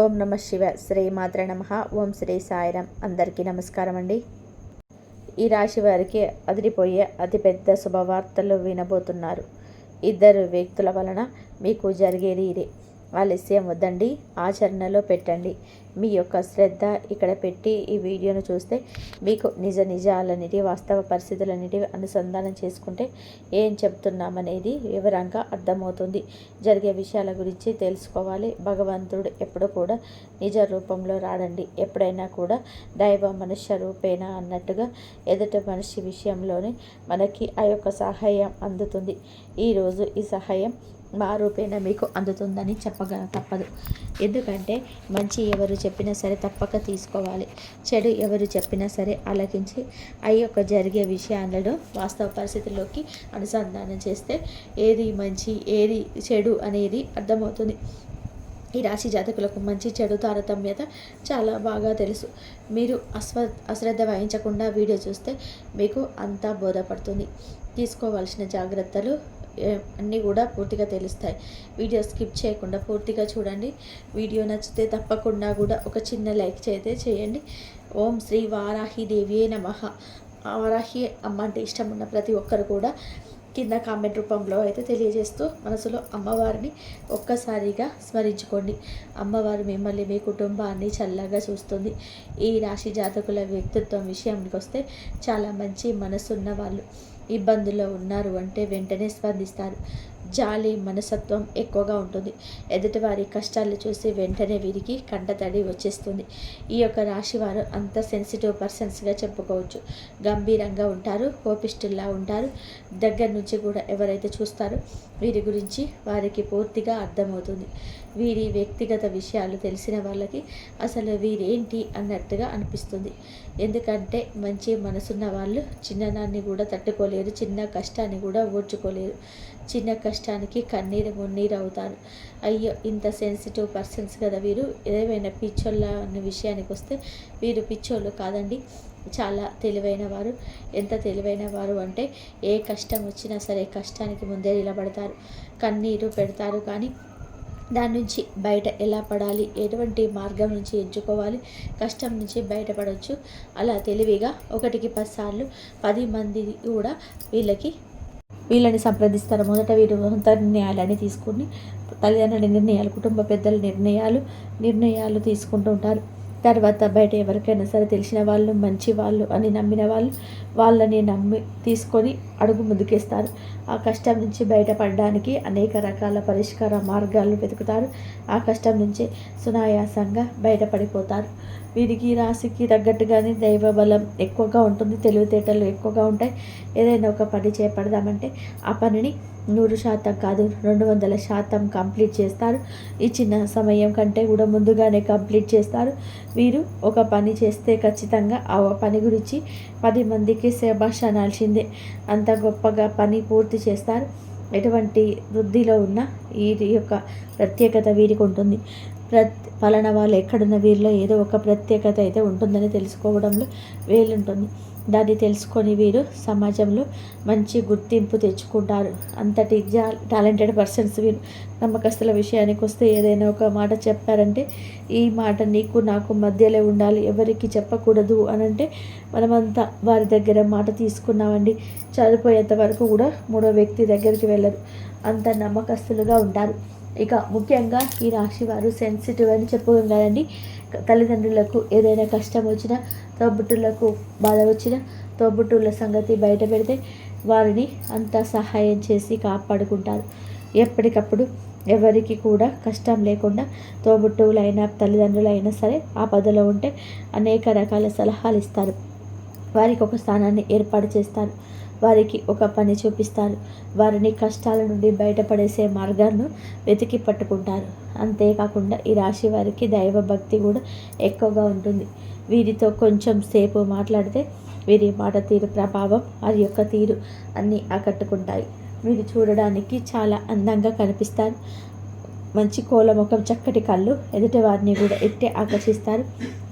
ఓం నమ శివ శ్రీ మాత్ర నమ. ఓం శ్రీ సాయిరం అందరికీ నమస్కారం అండి. ఈ రాశి వారికి అదిరిపోయే అతిపెద్ద శుభవార్తలు వినబోతున్నారు. ఇద్దరు వ్యక్తుల వలన మీకు జరిగేది ఇదే. ఆలస్యం వద్దండి ఆచరణలో పెట్టండి. మీ యొక్క శ్రద్ధ ఇక్కడ పెట్టి ఈ వీడియోను చూస్తే మీకు నిజ నిజాలన్నిటి వాస్తవ పరిస్థితులన్నిటి అనుసంధానం చేసుకుంటే ఏం చెప్తున్నామనేది వివరంగా అర్థమవుతుంది. జరిగే విషయాల గురించి తెలుసుకోవాలి. భగవంతుడు ఎప్పుడు కూడా నిజ రూపంలో రాడండి. ఎప్పుడైనా కూడా దైవ మనుష్య రూపేణ అన్నట్టుగా ఎదుటి మనిషి విషయంలోనే మనకి ఆ యొక్క సహాయం అందుతుంది. ఈరోజు ఈ సహాయం రూపేణ మీకు అందుతుందని చెప్పగల తప్పదు. ఎందుకంటే మంచి ఎవరు చెప్పినా సరే తప్పక తీసుకోవాలి. చెడు ఎవరు చెప్పినా సరే ఆలకించి ఆ యొక్క జరిగే విషయాలను వాస్తవ పరిస్థితుల్లోకి అనుసంధానం చేస్తే ఏది మంచి ఏది చెడు అనేది అర్థమవుతుంది. ఈ రాశి జాతకులకు మంచి చెడు తారతమ్యత చాలా బాగా తెలుసు. మీరు అశ్వ అశ్రద్ధ వహించకుండా వీడియో చూస్తే మీకు అంతా బోధపడుతుంది. తీసుకోవాల్సిన జాగ్రత్తలు అన్నీ కూడా పూర్తిగా తెలుస్తాయి. వీడియో స్కిప్ చేయకుండా పూర్తిగా చూడండి. వీడియో నచ్చితే తప్పకుండా కూడా ఒక చిన్న లైక్ చేస్తే చేయండి. ఓం శ్రీ వారాహి దేవియే నమ. వారాహి అమ్మ అంటే ఇష్టం ఉన్న ప్రతి ఒక్కరు కూడా కింద కామెంట్ రూపంలో అయితే తెలియజేస్తూ మనసులో అమ్మవారిని ఒక్కసారిగా స్మరించుకోండి. అమ్మవారు మిమ్మల్ని మీ కుటుంబాన్ని చల్లగా చూస్తుంది. ఈ రాశి జాతకుల వ్యక్తిత్వం విషయానికి వస్తే చాలా మంచి మనసున్న వాళ్ళు. ఇబ్బందుల్లో ఉన్నారు అంటే వెంటనే స్పందిస్తారు. జాలి మనసత్వం ఎక్కువగా ఉంటుంది. ఎదుటివారి కష్టాలు చూసి వెంటనే వీరికి కంటతడి వచ్చేస్తుంది. ఈ యొక్క రాశి వారు అంత సెన్సిటివ్ పర్సన్స్గా చెప్పుకోవచ్చు. గంభీరంగా ఉంటారు కోపిష్టుల్లా ఉంటారు. దగ్గర నుంచి కూడా ఎవరైతే చూస్తారో వీరి గురించి వారికి పూర్తిగా అర్థమవుతుంది. వీరి వ్యక్తిగత విషయాలు తెలిసిన వాళ్ళకి అసలు వీరేంటి అన్నట్టుగా అనిపిస్తుంది. ఎందుకంటే మంచి మనసున్న వాళ్ళు చిన్నదాన్ని కూడా తట్టుకోలేరు చిన్న కష్టాన్ని కూడా ఓర్చుకోలేరు. చిన్న కష్టానికి కన్నీరు మున్నీరు అవుతారు. అయ్యో ఇంత సెన్సిటివ్ పర్సన్స్ కదా వీరు. ఏదైనా పిచ్చోళ్ళ అన్న విషయానికి వస్తే వీరు పిచ్చోళ్ళు కాదండి. చాలా తెలివైన వారు. ఎంత తెలివైన వారు అంటే ఏ కష్టం వచ్చినా సరే కష్టానికి ముందే నిలబడతారు. కన్నీరు పెడతారు కానీ దాని నుంచి బయట ఎలా పడాలి ఎటువంటి మార్గం నుంచి ఎంచుకోవాలి కష్టం నుంచి బయటపడవచ్చు అలా తెలివిగా ఒకటికి పదిసార్లు పది మంది కూడా వీళ్ళకి వీళ్ళని సంప్రదిస్తారు. మొదట వీరు సొంత నిర్ణయాలని తీసుకుని తల్లిదండ్రుల నిర్ణయాలు కుటుంబ పెద్దల నిర్ణయాలు నిర్ణయాలు తీసుకుంటూ ఉంటారు. తర్వాత బయట ఎవరికైనా సరే తెలిసిన వాళ్ళు మంచి వాళ్ళు అని నమ్మిన వాళ్ళు వాళ్ళని నమ్మి తీసుకొని అడుగు ముందుకేస్తారు. ఆ కష్టం నుంచి బయటపడడానికి అనేక రకాల పరిష్కార మార్గాలు వెతుకుతారు. ఆ కష్టం నుంచి సునాయాసంగా బయటపడిపోతారు. వీరికి రాశికి తగ్గట్టుగానే దైవ బలం ఎక్కువగా ఉంటుంది తెలివితేటలు ఎక్కువగా ఉంటాయి. ఏదైనా ఒక పని చేపడదామంటే ఆ పనిని నూరు శాతం కాదు రెండు వందల శాతం కంప్లీట్ చేస్తారు. ఇచ్చిన సమయం కంటే కూడా ముందుగానే కంప్లీట్ చేస్తారు. వీరు ఒక పని చేస్తే ఖచ్చితంగా ఆ పని గురించి పది మందికి శభాష అనాల్సిందే అంత గొప్పగా పని పూర్తి చేస్తారు. ఎటువంటి వృద్ధిలో ఉన్న వీరి యొక్క ప్రత్యేకత వీరికి ఉంటుంది. ప్రత్ పలానా వాళ్ళు ఎక్కడున్న వీరిలో ఏదో ఒక ప్రత్యేకత అయితే ఉంటుందని తెలుసుకోవడంలో వేలుంటుంది. దాన్ని తెలుసుకొని వీరు సమాజంలో మంచి గుర్తింపు తెచ్చుకుంటారు. అంతటి టాలెంటెడ్ పర్సన్స్ వీరు. నమ్మకస్తుల విషయానికి వస్తే ఏదైనా ఒక మాట చెప్పారంటే ఈ మాట నీకు నాకు మధ్యలో ఉండాలి ఎవరికి చెప్పకూడదు అని అంటే మనమంతా వారి దగ్గర మాట తీసుకున్నామండి. చనిపోయేంత వరకు కూడా మూడో వ్యక్తి దగ్గరికి వెళ్ళరు. అంత నమ్మకస్తులుగా ఉంటారు. ఇక ముఖ్యంగా ఈ రాశి వారు సెన్సిటివ్ అని చెప్పుకోం కదండి తల్లిదండ్రులకు ఏదైనా కష్టం వచ్చినా తోబుట్టులకు బాధ వచ్చినా తోబుట్టుల సంగతి బయట పెడితే వారిని అంత సహాయం చేసి కాపాడుకుంటారు. ఎప్పటికప్పుడు ఎవరికి కూడా కష్టం లేకుండా తోబుట్టువులైనా తల్లిదండ్రులైనా సరే ఆ పదలో ఉంటే అనేక రకాల సలహాలు ఇస్తారు. వారికి ఒక స్థానాన్ని ఏర్పాటు చేస్తారు. వారికి ఒక పని చూపిస్తారు వారిని కష్టాల నుండి బయటపడేసే మార్గాలను వెతికి పట్టుకుంటారు అంతేకాకుండా ఈ రాశి వారికి దైవభక్తి కూడా ఎక్కువగా ఉంటుంది. వీరితో కొంచెం సేపు మాట్లాడితే వీరి మాట తీరు ప్రభావం వారి యొక్క తీరు అన్నీ ఆకట్టుకుంటాయి. వీరు చూడడానికి చాలా అందంగా కనిపిస్తారు. మంచి కోల ముఖం చక్కటి కళ్ళు ఎదుటి వారిని కూడా ఎట్టే ఆకర్షిస్తారు.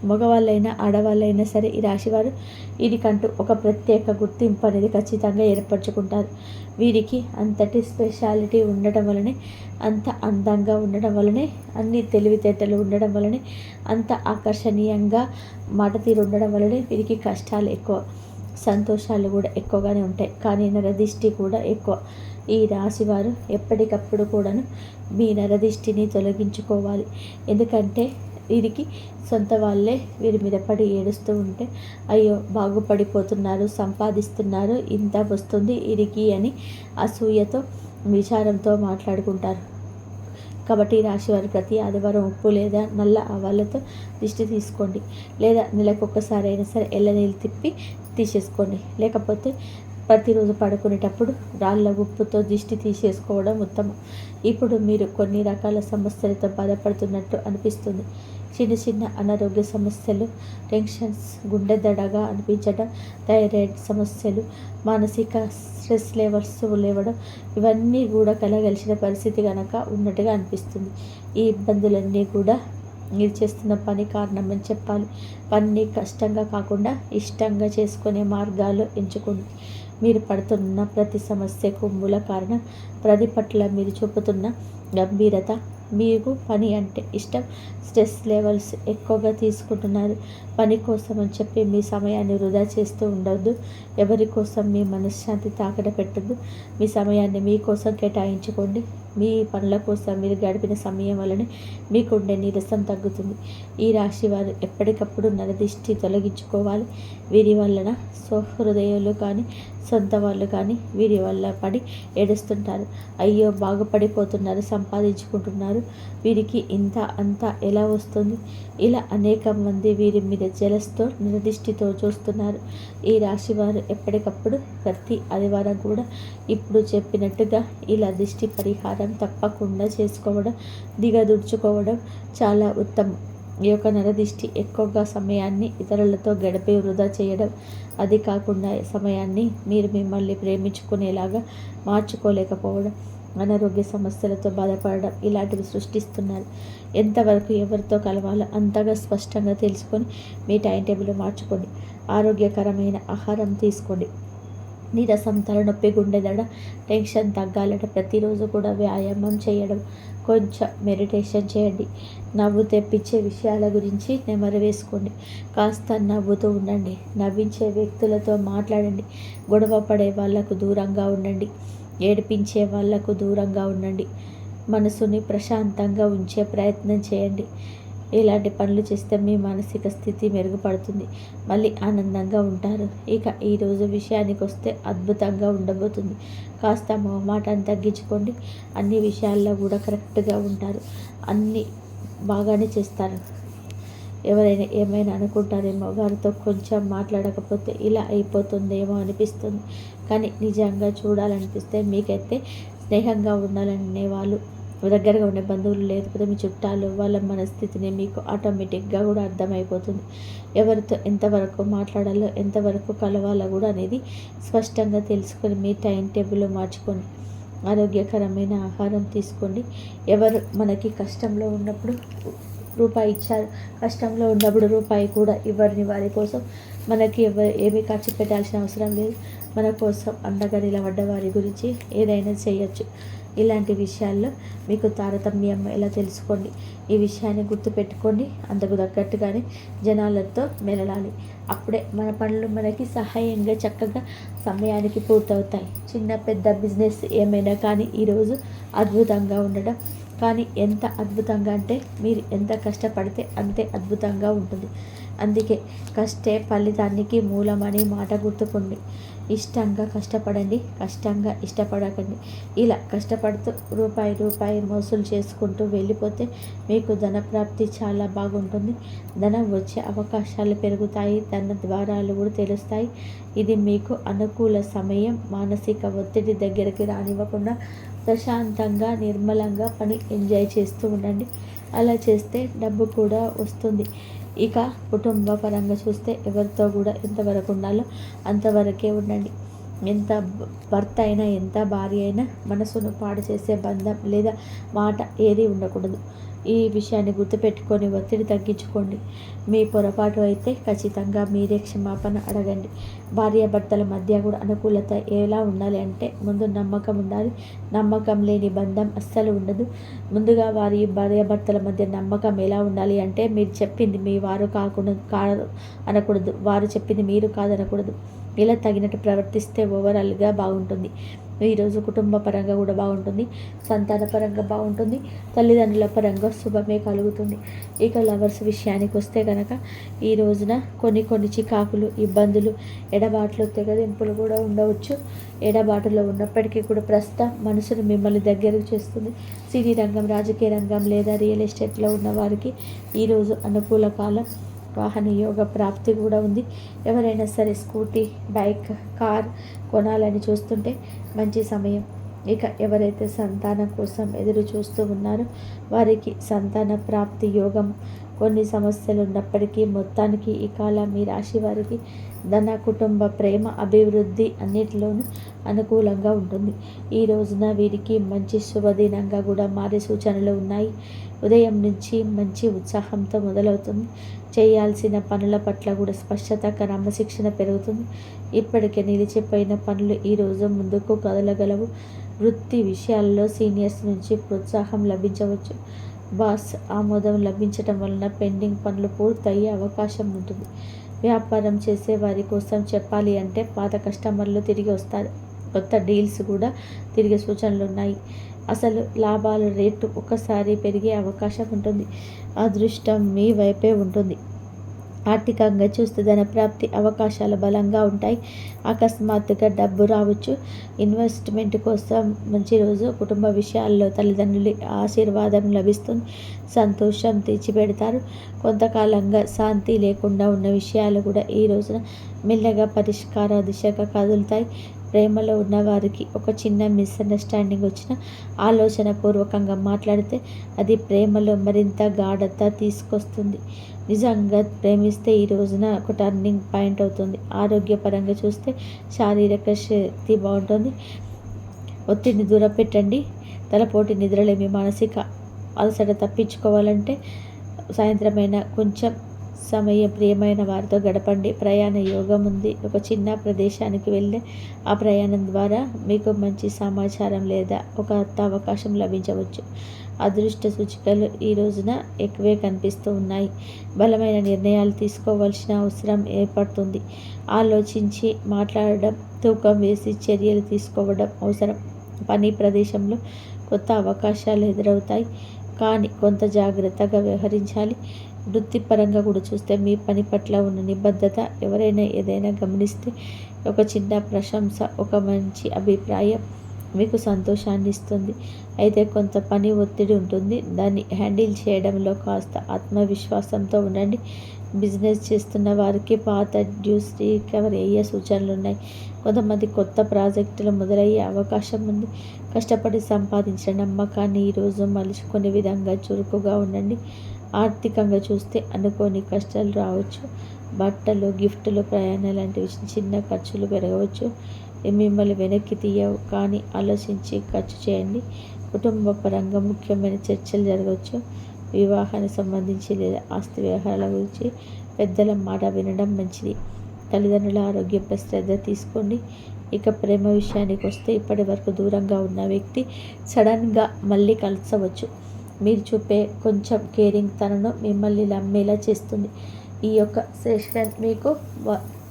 మగవాళ్ళైనా ఆడవాళ్ళైనా సరే ఈ రాశివారు వీరికంటూ ఒక ప్రత్యేక గుర్తింపు అనేది ఖచ్చితంగా ఏర్పరచుకుంటారు. వీరికి అంతటి స్పెషాలిటీ ఉండటం వలనే అంత అందంగా ఉండడం వలనే అన్ని తెలివితేటలు ఉండడం వలనే అంత ఆకర్షణీయంగా మాట తీరు ఉండడం వలనే వీరికి కష్టాలు ఎక్కువ సంతోషాలు కూడా ఎక్కువగానే ఉంటాయి. కానీ నరదిష్టి కూడా ఎక్కువ. ఈ రాశివారు ఎప్పటికప్పుడు కూడాను మీ నరదిష్టిని తొలగించుకోవాలి. ఎందుకంటే వీరికి సొంత వాళ్ళే వీరి మీద పడి ఏడుస్తూ ఉంటే అయ్యో బాగుపడిపోతున్నారు సంపాదిస్తున్నారు ఇంత వస్తుంది వీరికి అని అసూయతో విచారంతో మాట్లాడుకుంటారు. కాబట్టి రాశి వారు ప్రతి ఆదివారం ఉప్పు లేదా నల్ల ఆవాలతో దిష్టి తీసుకోండి. లేదా నెలకు ఒక్కసారి అయినా సరే ఎల్ల నీళ్ళు తిప్పి తీసేసుకోండి. లేకపోతే ప్రతిరోజు పడుకునేటప్పుడు రాళ్ళ ఉప్పుతో దిష్టి తీసేసుకోవడం ఉత్తమం. ఇప్పుడు మీరు కొన్ని రకాల సమస్యలతో బాధపడుతున్నట్టు అనిపిస్తుంది. చిన్న చిన్న అనారోగ్య సమస్యలు టెన్షన్స్ గుండె దడగా అనిపించడం థైరాయిడ్ సమస్యలు మానసిక స్ట్రెస్ లెవెల్స్ లేవడం ఇవన్నీ కూడా కలగలిసిన పరిస్థితి కనుక ఉన్నట్టుగా అనిపిస్తుంది. ఈ ఇబ్బందులన్నీ కూడా మీరు చేస్తున్న పని కారణమని చెప్పాలి. పని కష్టంగా కాకుండా ఇష్టంగా చేసుకునే మార్గాలు ఎంచుకోండి. మీరు పడుతున్న ప్రతి సమస్యకు మూల కారణం ప్రతి పట్ల మీరు చూపుతున్న గంభీరత. మీకు పని అంటే ఇష్టం. స్ట్రెస్ లెవెల్స్ ఎక్కువగా తీసుకుంటున్నారు. పని కోసం అని చెప్పి మీ సమయాన్ని వృధా చేస్తూ ఉండవద్దు ఎవరి కోసం మీ మనశ్శాంతి తాకట పెట్టద్దు. మీ సమయాన్ని మీకోసం కేటాయించుకోండి. మీ పనుల కోసం మీరు గడిపిన సమయం వలన మీకుండే నీరసం తగ్గుతుంది. ఈ రాశి వారు ఎప్పటికప్పుడు నరదిష్టి తొలగించుకోవాలి. వీరి వలన స్వహృదయాలు కానీ సొంత వాళ్ళు కానీ వీరి వల్ల పడి ఏడుస్తుంటారు. అయ్యో బాగుపడిపోతున్నారు సంపాదించుకుంటున్నారు. వీరికి ఇంత అంత ఎలా వస్తుంది? ఇలా అనేక మంది వీరి మీద జలస్తో నిర్దిష్టితో చూస్తున్నారు. ఈ రాశి వారు ఎప్పటికప్పుడు ప్రతి ఆదివారం కూడా ఇప్పుడు చెప్పినట్టుగా ఇలా దిష్టి పరిహారం తప్పకుండా చేసుకోవడం దిగదుడ్చుకోవడం చాలా ఉత్తమం. ఈ యొక్క నరదిష్టి ఎక్కువగా సమయాన్ని ఇతరులతో గడిపే వృధా చేయడం అది కాకుండా సమయాన్ని మీరు మిమ్మల్ని ప్రేమించుకునేలాగా మార్చుకోలేకపోవడం అనారోగ్య సమస్యలతో బాధపడడం ఇలాంటివి సృష్టిస్తున్నారు. ఎంతవరకు ఎవరితో కలవాలో అంతగా స్పష్టంగా తెలుసుకొని మీ టైం టేబుల్ మార్చుకోండి. ఆరోగ్యకరమైన ఆహారం తీసుకోండి. నీరసం తలనొప్పి గుండెదడ టెన్షన్ తగ్గాలంటే ప్రతిరోజు కూడా వ్యాయామం చేయడం. కొంచెం మెడిటేషన్ చేయండి. నవ్వు తెప్పించే విషయాల గురించి నెమరు వేసుకోండి. కాస్త నవ్వుతూ ఉండండి. నవ్వించే వ్యక్తులతో మాట్లాడండి. గొడవ పడే వాళ్ళకు దూరంగా ఉండండి. ఏడిపించే వాళ్ళకు దూరంగా ఉండండి. మనసుని ప్రశాంతంగా ఉంచే ప్రయత్నం చేయండి. ఇలాంటి పనులు చేస్తే మీ మానసిక స్థితి మెరుగుపడుతుంది. మళ్ళీ ఆనందంగా ఉంటారు. ఇక ఈరోజు విషయానికి వస్తే అద్భుతంగా ఉండబోతుంది. కాస్త మొహమాటాన్ని తగ్గించుకోండి. అన్ని విషయాల్లో కూడా కరెక్ట్గా ఉంటారు. అన్నీ బాగానే చేస్తారు. ఎవరైనా ఏమైనా అనుకుంటారేమో వారితో కొంచెం మాట్లాడకపోతే ఇలా అయిపోతుందేమో అనిపిస్తుంది. కానీ నిజంగా చూడాలనిపిస్తే మీకైతే స్నేహంగా ఉండాలనే వాళ్ళు దగ్గరగా ఉండే బంధువులు లేకపోతే మీ చుట్టాలు వాళ్ళ మనస్థితిని మీకు ఆటోమేటిక్గా కూడా అర్థమైపోతుంది. ఎవరితో ఎంతవరకు మాట్లాడాలో ఎంతవరకు కలవాలో కూడా అనేది స్పష్టంగా తెలుసుకొని మీ టైం టేబుల్ మార్చుకోండి ఆరోగ్యకరమైన ఆహారం తీసుకోండి. ఎవరు మనకి కష్టంలో ఉన్నప్పుడు రూపాయి ఇచ్చారు కష్టంలో ఉన్నప్పుడు రూపాయి కూడా ఇవ్వరిని వారి కోసం మనకి ఎవరు ఏమీ ఖర్చు పెట్టాల్సిన అవసరం లేదు. మన కోసం అండగా నిలబడ్డ వారి గురించి ఏదైనా చేయొచ్చు. ఇలాంటి విషయాల్లో మీకు తారతమ్యం ఎలా తెలుసుకోండి? ఈ విషయాన్ని గుర్తుపెట్టుకోండి. అందుకు తగ్గట్టుగానే జనాలతో మెరలాలి అప్పుడే మన పనులు మనకి సహాయంగా చక్కగా సమయానికి పూర్తవుతాయి. చిన్న పెద్ద బిజినెస్ ఏమైనా కానీ ఈరోజు అద్భుతంగా ఉండడం. కానీ ఎంత అద్భుతంగా అంటే మీరు ఎంత కష్టపడితే అంతే అద్భుతంగా ఉంటుంది. అందుకే కష్టే ఫలితానికి మూలమని మాట గుర్తుకోండి. ఇష్టంగా కష్టపడండి కష్టంగా ఇష్టపడకండి. ఇలా కష్టపడుతూ రూపాయి రూపాయి మోసులు చేసుకుంటూ వెళ్ళిపోతే మీకు ధనప్రాప్తి చాలా బాగుంటుంది. ధనం వచ్చే అవకాశాలు పెరుగుతాయి ధన ద్వారాలు కూడా తెలుస్తాయి. ఇది మీకు అనుకూల సమయం మానసిక ఒత్తిడి దగ్గరికి రానివ్వకుండా ప్రశాంతంగా నిర్మలంగా పని ఎంజాయ్ చేస్తూ ఉండండి. అలా చేస్తే డబ్బు కూడా వస్తుంది. ఇక కుటుంబ పరంగా చూస్తే ఎవరితో కూడా ఎంతవరకు ఉండాలో అంతవరకే ఉండండి. ఎంత భర్త అయినా ఎంత భార్య అయినా మనసును పాడు చేసే బంధం లేదా మాట ఏది ఉండకూడదు. ఈ విషయాన్ని గుర్తుపెట్టుకొని ఒత్తిడి తగ్గించుకోండి. మీ పొరపాటు అయితే ఖచ్చితంగా మీరే క్షమాపణ అడగండి. భార్యాభర్తల మధ్య కూడా అనుకూలత ఎలా ఉండాలి అంటే ముందు నమ్మకం ఉండాలి. నమ్మకం లేని బంధం అస్సలు ఉండదు. ముందుగా వారి భార్యాభర్తల మధ్య నమ్మకం ఎలా ఉండాలి అంటే మీరు చెప్పింది మీ వారు కాకుండా కాదు అనకూడదు. వారు చెప్పింది మీరు కాదనకూడదు. ఇలా తగినట్టు ప్రవర్తిస్తే ఓవరాల్గా బాగుంటుంది. ఈరోజు కుటుంబ పరంగా కూడా బాగుంటుంది. సంతాన పరంగా బాగుంటుంది. తల్లిదండ్రుల పరంగా శుభమే కలుగుతుంది. ఇక లవర్స్ విషయానికి వస్తే కనుక ఈ రోజున కొన్ని కొన్ని చికాకులు ఇబ్బందులు ఎడబాట్లు తెగదింపులు కూడా ఉండవచ్చు. ఎడబాటులో ఉన్నప్పటికీ కూడా ప్రస్తుతం మనసును మిమ్మల్ని దగ్గరకు చేస్తుంది. సినీ రంగం రాజకీయ రంగం లేదా రియల్ ఎస్టేట్లో ఉన్న వారికి ఈరోజు అనుకూల కాలం వాహన యోగ ప్రాప్తి కూడా ఉంది. ఎవరైనా సరే స్కూటీ బైక్ కార్ కొనాలని చూస్తుంటే మంచి సమయం. ఇక ఎవరైతే సంతానం కోసం ఎదురు చూస్తూ ఉన్నారో వారికి సంతాన ప్రాప్తి యోగం కొన్ని సమస్యలు ఉన్నప్పటికీ మొత్తానికి ఈ కాలం మీ రాశి వారికి ధన కుటుంబ ప్రేమ అభివృద్ధి అన్నిటిలోనూ అనుకూలంగా ఉంటుంది. ఈ రోజున వీరికి మంచి శుభదినంగా కూడా మారే సూచనలు ఉన్నాయి. ఉదయం నుంచి మంచి ఉత్సాహంతో మొదలవుతుంది. చేయాల్సిన పనుల పట్ల కూడా స్పష్టత క్రమశిక్షణ పెరుగుతుంది. ఇప్పటికే నిలిచిపోయిన పనులు ఈరోజు ముందుకు కదలగలవు. వృత్తి విషయాల్లో సీనియర్స్ నుంచి ప్రోత్సాహం లభించవచ్చు. బాస్ ఆమోదం లభించటం వలన పెండింగ్ పనులు పూర్తయ్యే అవకాశం ఉంటుంది. వ్యాపారం చేసే వారి కోసం చెప్పాలి అంటే పాత కస్టమర్లు తిరిగి వస్తారు. కొత్త డీల్స్ కూడా తిరిగే సూచనలు ఉన్నాయి. అసలు లాభాల రేటు ఒకసారి పెరిగే అవకాశం ఉంటుంది. అదృష్టం మీ వైపే ఉంటుంది. ఆర్థికంగా చూస్తే ధన ప్రాప్తి అవకాశాలు బలంగా ఉంటాయి. అకస్మాత్తుగా డబ్బు రావచ్చు. ఇన్వెస్ట్మెంట్ కోసం మంచి రోజు. కుటుంబ విషయాల్లో తల్లిదండ్రుల ఆశీర్వాదం లభిస్తుంది. సంతోషం తెచ్చిపెడతారు కొంతకాలంగా శాంతి లేకుండా ఉన్న విషయాలు కూడా ఈ రోజున మెల్లగా పరిష్కార దిశగా కదులుతాయి. ప్రేమలో ఉన్నవారికి ఒక చిన్న మిస్అండర్స్టాండింగ్ వచ్చిన ఆలోచన పూర్వకంగా మాట్లాడితే అది ప్రేమలో మరింత గాఢత తీసుకొస్తుంది. నిజంగా ప్రేమిస్తే ఈ రోజున ఒక టర్నింగ్ పాయింట్ అవుతుంది. ఆరోగ్యపరంగా చూస్తే శారీరక శక్తి బాగుంటుంది. ఒత్తిడిని దూరపెట్టండి. తలపోటి నిద్రలేమి మానసిక అలసట తప్పించుకోవాలంటే సాయంత్రమైన కొంచెం సమయం ప్రియమైన వారితో గడపండి. ప్రయాణ యోగం ఉంది. ఒక చిన్న ప్రదేశానికి వెళ్ళే ఆ ప్రయాణం ద్వారా మీకు మంచి సమాచారం లేదా ఒక కొత్త అవకాశం లభించవచ్చు. అదృష్ట సూచికలు ఈ రోజున ఎక్కువే కనిపిస్తూ ఉన్నాయి. బలమైన నిర్ణయాలు తీసుకోవాల్సిన అవసరం ఏర్పడుతుంది. ఆలోచించి మాట్లాడడం తూకం వేసి చర్యలు తీసుకోవడం అవసరం. పని ప్రదేశంలో కొత్త అవకాశాలు ఎదురవుతాయి. కానీ కొంత జాగ్రత్తగా వ్యవహరించాలి. వృత్తిపరంగా కూడా చూస్తే మీ పని పట్ల ఉన్న నిబద్ధత ఎవరైనా ఏదైనా గమనిస్తే ఒక చిన్న ప్రశంస ఒక మంచి అభిప్రాయం మీకు సంతోషాన్ని ఇస్తుంది. అయితే కొంత పని ఒత్తిడి ఉంటుంది. దాన్ని హ్యాండిల్ చేయడంలో కాస్త ఆత్మవిశ్వాసంతో ఉండండి. బిజినెస్ చేస్తున్న వారికి పాత డ్యూస్ రికవర్ అయ్యే సూచనలు ఉన్నాయి. కొంతమంది కొత్త ప్రాజెక్టులు మొదలయ్యే అవకాశం ఉంది. కష్టపడి సంపాదించిన నమ్మకాన్ని ఈరోజు మలుచుకునే విధంగా చురుకుగా ఉండండి. ఆర్థికంగా చూస్తే అనుకోని కష్టాలు రావచ్చు. బట్టలు గిఫ్టులు ప్రయాణాలు లాంటివి చిన్న ఖర్చులు పెరగవచ్చు. మిమ్మల్ని వెనక్కి తీయవు కానీ ఆలోచించి ఖర్చు చేయండి. కుటుంబ పరంగా ముఖ్యమైన చర్చలు జరగవచ్చు. వివాహానికి సంబంధించి లేదా ఆస్తి వ్యవహారాల గురించి పెద్దల మాట వినడం మంచిది. తల్లిదండ్రుల ఆరోగ్యంపై శ్రద్ధ తీసుకోండి. ఇక ప్రేమ విషయానికి వస్తే ఇప్పటి వరకు దూరంగా ఉన్న వ్యక్తి సడన్గా మళ్ళీ కలిసవచ్చు మీరు చూపే కొంచెం కేరింగ్ తనను మిమ్మల్ని నమ్మేలా చేస్తుంది. ఈ యొక్క సెషన్ మీకు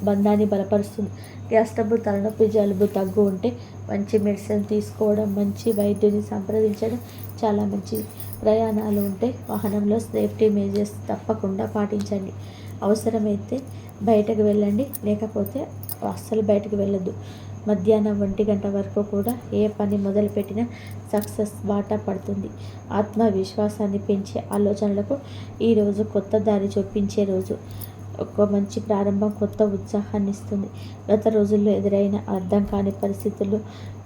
బంధాన్ని బలపరుస్తుంది. గ్యాస్ డబ్బు తలనొప్పి జలుబు తగ్గు ఉంటే మంచి మెడిసిన్ తీసుకోవడం మంచి వైద్యుని సంప్రదించడం చాలా మంచిది. ప్రయాణాలు ఉంటే వాహనంలో సేఫ్టీ మేజర్స్ తప్పకుండా పాటించండి. అవసరమైతే బయటకు వెళ్ళండి లేకపోతే అస్సలు బయటకు వెళ్ళొద్దు. మధ్యాహ్నం ఒంటి గంట వరకు కూడా ఏ పని మొదలుపెట్టినా సక్సెస్ బాట పడుతుంది. ఆత్మవిశ్వాసాన్ని పెంచే ఆలోచనలకు ఈరోజు కొత్త దారి చూపించే రోజు. ఒక మంచి ప్రారంభం కొత్త ఉత్సాహాన్ని ఇస్తుంది. గత రోజుల్లో ఎదురైన అర్థం కాని పరిస్థితులు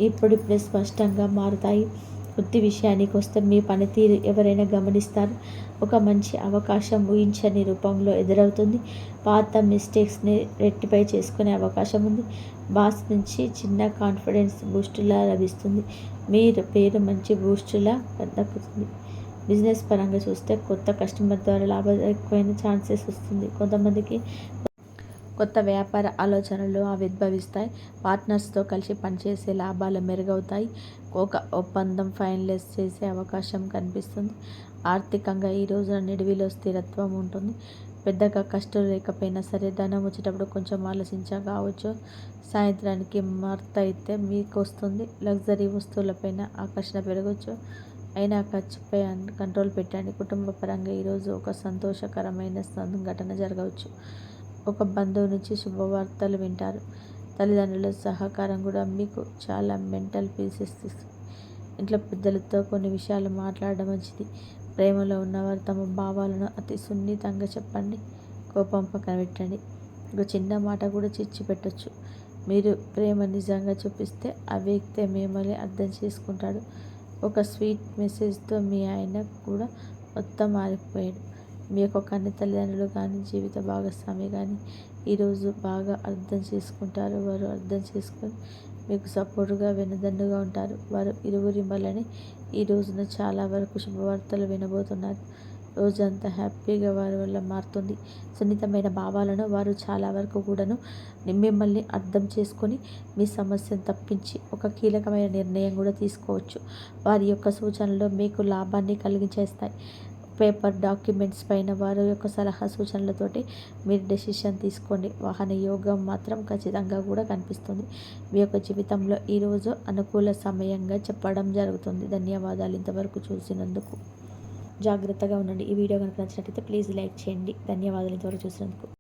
ఇప్పుడిప్పుడే స్పష్టంగా మారుతాయి. వృత్తి విషయానికి వస్తే మీ పనితీరు ఎవరైనా గమనిస్తారు? ఒక మంచి అవకాశం ఊహించని రూపంలో ఎదురవుతుంది. పాత మిస్టేక్స్ని రెట్టిపై చేసుకునే అవకాశం ఉంది. బాస్ నుంచి చిన్న కాన్ఫిడెన్స్ బూస్టులా లభిస్తుంది. మీరు పేరు మంచి బూస్టులా దక్కుతుంది బిజినెస్ పరంగా చూస్తే కొత్త కస్టమర్ ద్వారా లాభం ఎక్కువైన ఛాన్సెస్ వస్తుంది. కొంతమందికి కొత్త వ్యాపార ఆలోచనలు ఆవిర్భవిస్తాయి. పార్ట్నర్స్తో కలిసి పనిచేసే లాభాలు మెరుగవుతాయి. ఒక ఒప్పందం ఫైనలైజ్ చేసే అవకాశం కనిపిస్తుంది. ఆర్థికంగా ఈ రోజున నిడివిలో స్థిరత్వం ఉంటుంది. పెద్దగా కష్టం లేకపోయినా సరే ధనం వచ్చేటప్పుడు కొంచెం ఆలోచించా కావచ్చు. సాయంత్రానికి మర్త అయితే మీకు వస్తుంది లగ్జరీ వస్తువులపైన ఆకర్షణ పెరగచ్చు. అయినా ఖర్చుపై కంట్రోల్ పెట్టండి. కుటుంబ పరంగా ఈరోజు ఒక సంతోషకరమైన సంఘటన జరగవచ్చు. ఒక బంధువు నుంచి శుభవార్తలు వింటారు. తల్లిదండ్రుల సహకారం కూడా మీకు చాలా మెంటల్ పీస్ ఇస్తుంది. ఇంట్లో పెద్దలతో కొన్ని విషయాలు మాట్లాడడం మంచిది. ప్రేమలో ఉన్నవారు తమ భావాలను అతి సున్నితంగా చెప్పండి కోపం పక్కన పెట్టండి ఒక చిన్న మాట కూడా చిచ్చి పెట్టచ్చు. మీరు ప్రేమ నిజంగా చూపిస్తే ఆ వ్యక్తి మిమ్మల్ని అర్థం చేసుకుంటాడు. ఒక స్వీట్ మెసేజ్తో మీ ఆయన కూడా మొత్తం మారిపోయాడు. మీ యొక్క కన్ని తల్లిదండ్రులు కానీ జీవిత భాగస్వామి కానీ ఈరోజు బాగా అర్థం చేసుకుంటారు. వారు అర్థం చేసుకొని మీకు సపోర్టుగా వెనుదండుగా ఉంటారు. వారు ఇరువురి మళ్ళని ఈ రోజున చాలా వరకు శుభవార్తలు వినబోతున్నారు రోజంతా హ్యాపీగా వారి వల్ల మారుతుంది. సున్నితమైన భావాలను వారు చాలా వరకు కూడాను మిమ్మల్ని అర్థం చేసుకొని మీ సమస్యను తప్పించి ఒక కీలకమైన నిర్ణయం కూడా తీసుకోవచ్చు. వారి యొక్క సూచనలు మీకు లాభాన్ని కలిగించేస్తాయి. పేపర్ డాక్యుమెంట్స్ పైన వారి యొక్క సలహా సూచనలతోటి మీరు డెసిషన్ తీసుకోండి. వాహన యోగం మాత్రం ఖచ్చితంగా కూడా కనిపిస్తుంది. మీ యొక్క జీవితంలో ఈరోజు అనుకూల సమయంగా చెప్పడం జరుగుతుంది. ధన్యవాదాలు ఇంతవరకు చూసినందుకు. జాగ్రత్తగా ఉండండి. ఈ వీడియో కనుక నచ్చినట్లయితే ప్లీజ్ లైక్ చేయండి. ధన్యవాదాలు ఇంతవరకు చూసినందుకు.